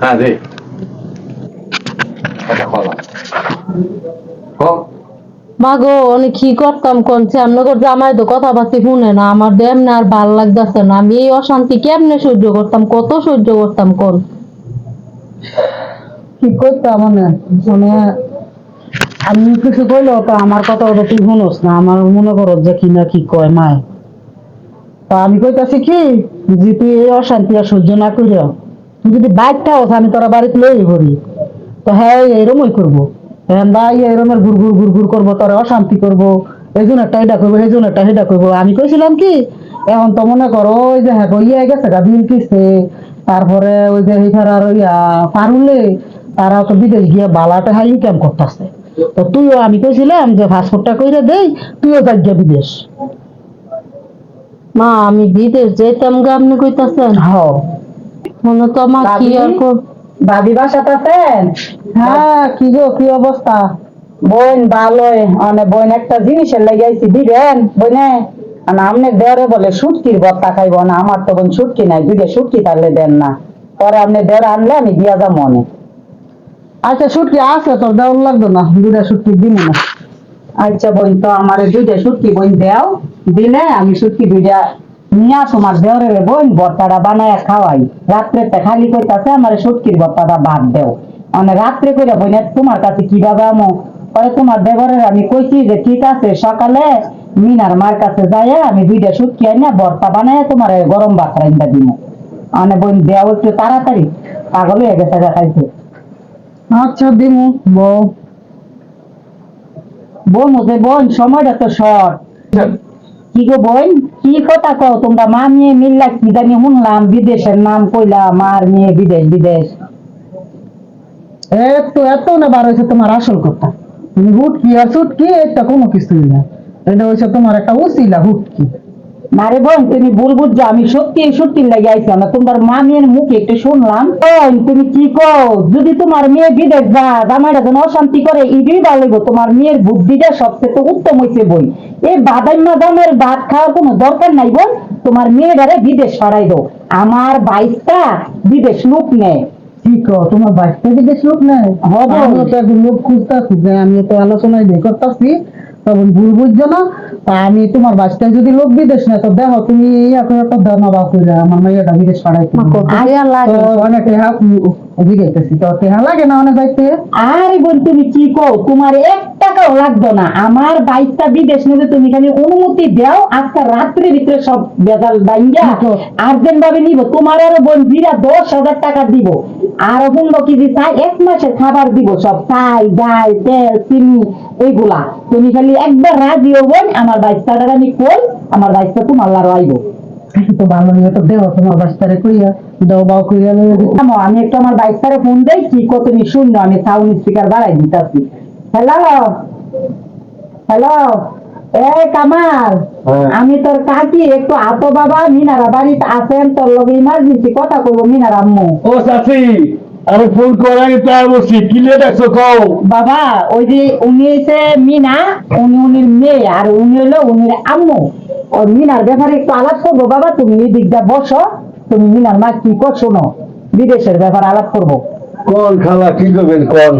হ্যাঁ রে কথা বলা মাগো অনেক কি করতাম কোন শ্যামনগর জামাই তো কথা বার্তি শুনে না আমার দেম না আর ভালো লাগতেছে না। আমি এই অশান্তি কেমনে সহ্য করতাম? কত সহ্য করতাম কোন? কি করতাম মানে মানে আমি কিছু কইলো তো আমার কথা ওটা তুই শুনোস না। আমার মনে করো যে কি না কি কয় মায়। তা আমি কইতাছি কি যে তুই এই অশান্তি আর সহ্য না করিও তুই যদি বাইক থাকস আমি তোরা বাড়িতে লই করি তো হ্যাঁ এরমই করব। হ্যাঁ ভাই এরমের ঘুর ঘুর ঘুর ঘুর করব তোরা অশান্তি করব। এই জন্য একটা এটা করব এই জন্য একটা সেটা করব। আমি কইছিলাম কি এখন তো মনে করো ওই যে হ্যাঁ ইয়ে গেছে গা বিল কিসে? তারপরে ওই যে আর ওই পারুলে তারা তো বিদেশ গিয়ে বালাটা হ্যাঁ ইনকাম করতেছে। তো তুইও আমি কইছিলাম যে পাসপোর্টটা কইরে দেই তুইও যাই গিয়া বিদেশ। মা আমি বিদেশ যেতাম গা আপনি কইতাছেন? হ্যাঁ। মনে কি আর বাসাতে আছেন? হ্যাঁ কি গো কি অবস্থা? বোন ভালোই মানে বোন একটা জিনিসের লাগাইছি দিবেন? বোনে? আর আমনে দেওয়ারে বলে সুটকির বত্তা খাইব না আমার তো বোন সুটকি নাই দুইটা সুটকি তাহলে দেন না। পরে আপনি দেওয়ার আনলে আমি দিয়া যা মনে আচ্ছা সুটকি আছে তোর দেওয়ার লাগতো না দুইটা সুটকি দিন না। আচ্ছা বোন তো আমার দুইটা সুটকি বোন দেও দিলে আমি সুটকি দুইটা নিয়া তোমার দেওরে বোন বর্তাটা বানায় খাওয়াই। রাত্রে তে খালি কইতাছে আমার সুটকির বর্তাটা বাদ দেও। মানে রাত্রে কইরা বোনে তোমার কাছে কীভাবে আমো? পরে তোমার দেবরের আমি কইছি যে ঠিক আছে সকালে মিনার মার কাছে যাই আমি দুইটা সুটকি আইনা বর্তা বানায় তোমার গরম ভাত রাইন্দা দিমু। মানে বোন দেও একটু তাড়াতাড়ি পাগল হয়ে গেছে দেখাইছে আচ্ছা দিমু বউ। বোন ওদের বোন সময়টা তো শর্ট। কি গো বোন কি কথা কও? তোমরা মা মেয়ে মিল্লা কি জানি শুনলাম বিদেশের নাম কইলা মার নিয়ে বিদেশ বিদেশ। এত এত না বার হয়েছে তোমার আসল কথা। তুমি হুটকি আর সুট কি এটা কোনো কিছুই না। এটা হয়েছে তোমার একটা উসিলা মারে বোন তুমি ভুল বুঝছ আমি সত্যি সত্যি লাগে আইছি। না তোমার মা মেয়ের মুখে একটু শুনলাম। বোন তুমি কি কও? যদি তোমার মেয়ে বিদেশ যা জামাইটা যেন অশান্তি করে ইডি লাগবে। তোমার মেয়ের বুদ্ধিটা সবচেয়ে তো উত্তম হয়েছে বই এই বাদাম মাদামের ভাত খাওয়ার কোনো দরকার নাই বোন। তোমার মেয়েটারে বিদেশ সরাই দাও। আমার বাইশটা বিদেশ লোক নেয়। ঠিক তোমার বাইশটা বিদেশ লোক নেয়? হবে আমি তো একজন লোক খুঁজতেছি যে আমি তো আলোচনায় করতেছি। তখন ভুল বুঝছ না তা আমি তোমার বাচ্চায় যদি লোক বিদেশ না তো দেখো তুমি এখন একটা ধন্যবাদ করে আমার মেয়েটা বিদেশ পাঠাইতে মা, কত দেয়া লাগে? তো অনেক টেহা জিজ্ঞাসি তো টেহা লাগে না অনেক আরে বোন তুমি কি কও তোমার এক টাকাও লাগবে না। আমার বাইশটা বিদেশ নিতে তুমি খালি অনুমতি দাও আজকে রাত্রির ভিতরে সব বেজাল বাইঙ্গা আর্জেন্ট ভাবে নিব। তোমার আরও বোন বিরা দশ হাজার টাকা দিব। আর পনেরো কেজি চাই এক মাসের খাবার দিব সব চাই ডাল তেল চিনি এইগুলা তুমি খালি একবার রাজি হবেন আমার বাইশটার আমি কই আমার বাইশটা তোমার লারো আইবো। তো ভালো নিয়ে তো দেও তোমার বাচ্চারে কইয়া দাও বাও কইয়া আমি একটু আমার বাইকটারে ফোন দেই কি কত নি শূন্য আমি সাউন্ড স্পিকার বাড়াই দিতাছি। হ্যালো হ্যালো এ কামাল হ্যাঁ। আমি তোর কাকি একটু আতো বাবা মিনারা বাড়িতে আছেন তোর লগে ইমার্জেন্সি কথা কইবো মিনার আম্মু। ও আমি ফোন করার তাই বলছি কি লিয়ে দেখছ কও। বাবা ওই যে উনি হচ্ছে মিনা উনি উনির মেয়ে আর উনি হলো উনির আম্মু। মিনার ব্যাপারে একটু আলাপ করব বাবা তুমি এই দিকটা বসো তুমি মিনার মা কি কর শোনো বিদেশের ব্যাপারে আলাপ করব। কোন খালা কি করবেন কোন?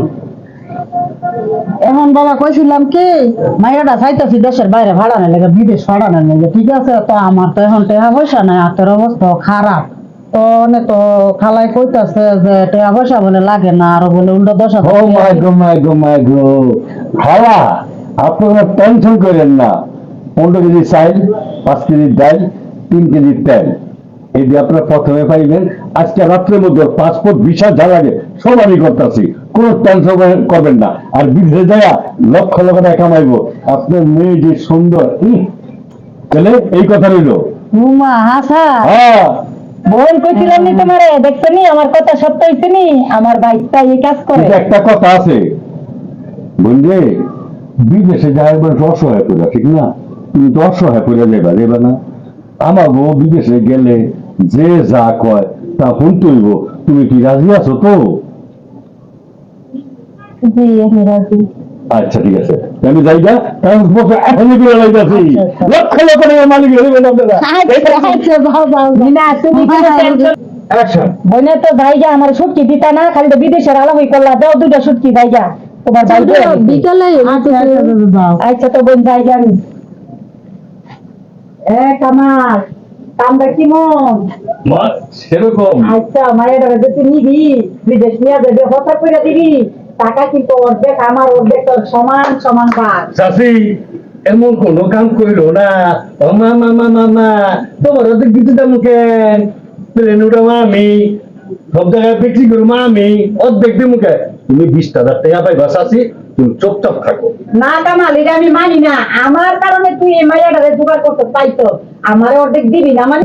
এখন বাবা কইছিলাম কি মাইয়াটা চাইতেছি দেশের বাইরে ভাড়ানোর লেগে বিদেশ ভাড়ানোর লেগে। ঠিক আছে তো আমার তো এখন টাকা পয়সা নাই হাতের অবস্থা খারাপ। তো অনেক তো খালাই কইতাছে যে টাকা পয়সা বলে লাগে না আর বলে উল্টো দশ ও মাই গো মাই গো মাই গো। খালা আপনারা টেনশন করেন না। পনেরো কেজি চাইল পাঁচ কেজি ডাল তিন কেজি তেল। এই যে আপনারা প্রথমে পাইবেন আজকে রাত্রের মধ্যে পাসপোর্ট ভিসা যা লাগে সব আমি করতেছি। কোনো টেনশন করবেন না। আর বিদেশে যায় লক্ষ লক্ষ টাকা কামাইবো। আপনার মেয়ে যে সুন্দর তাহলে এই কথা রইল। উমা হাসা হ্যাঁ। বোন কইছিলাম নি তোমারে আমার কথা সত্য হইছে নি আমার বাইকটা এই কাজ করে। একটা কথা আছে। বুঝলে বিদেশে যায় মানুষ অসহায় পড়ে ঠিক না? তুমি তো অসহায় পড়ে যাবা যাবে না। আমার বউ বিদেশে গেলে যে যা কয় তা শুনতেইব। তুমি কি রাজি আছো তো? আমি আচ্ছা ঠিক আছে। আমি যাই গা ট্রান্সপোর্ট এখনই করে লাগাইতেছি আচ্ছা, আচ্ছা। লক্ষ লক্ষ টাকা মালিক হয়ে আপনারা আচ্ছা বইনে তো ভাইজা আমার সুটকি দিতা না খালি তো বিদেশের আলামই করলা। দাও দুটা সুটকি ভাইজা তোমার ভাই। বিকালে আচ্ছা তো বোন যাই জানি এ কামাল। কামটা কি মন সেরকম। আচ্ছা মায়ের যে তুই নিবি বিদেশ নিয়ে যাবে হতা করে দিবি টাকা কিন্তু অর্ধেক আমার অর্ধেক তোর সমান সমান ভাগ। চাষি এমন কোনো কাম করিল না। ও মা মা মা মা মা তোমার তো কিছু দাম কেন প্লেন উঠাবো আমি সব জায়গায় বিক্রি করব আমি অর্ধেক দিয়ে মুখে তুমি বিশ হাজার টাকা পাইবা চাষি চুপচাপ থাকো। না কামাল এটা আমি মানি না। আমার কারণে তুই এই মাইয়াটারে জোগাড় করতে পাইতো। আমার অর্ধেক দিবি না মানে?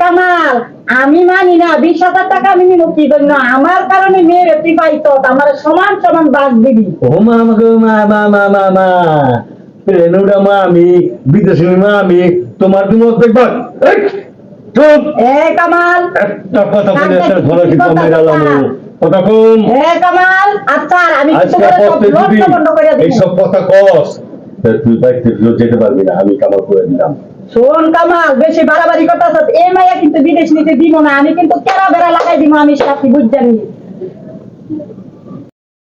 কামাল আমি মানি না। বিশ হাজার টাকা আমি নিব কি জন্য? আমার কারণে মেয়ের তুই পাইতো আমার সমান সমান বাঘ দিবি। ও মা আমাকে মা মা মা মা মা। উঠাবো আমি বিদেশি মা আমি তোমার তুমি অর্ধেক ভাগ চুপ। এ কামাল। একটা কথা বলে ধরা গেলাম কামাল আচ্ছা আমি কিছু করে সব পথে বন্ধ করে দিবি এইসব কথা কস তুই বাইক যেতে পারবি না আমি কামাল করে দিলাম। শোন কামাল বেশি বাড়াবাড়ি কথা আছে এই মাইয়া কিন্তু বিদেশ নিতে দিব না আমি কিন্তু কেরা বেড়া লাগাই দিব আমি সাথী বুঝ জানি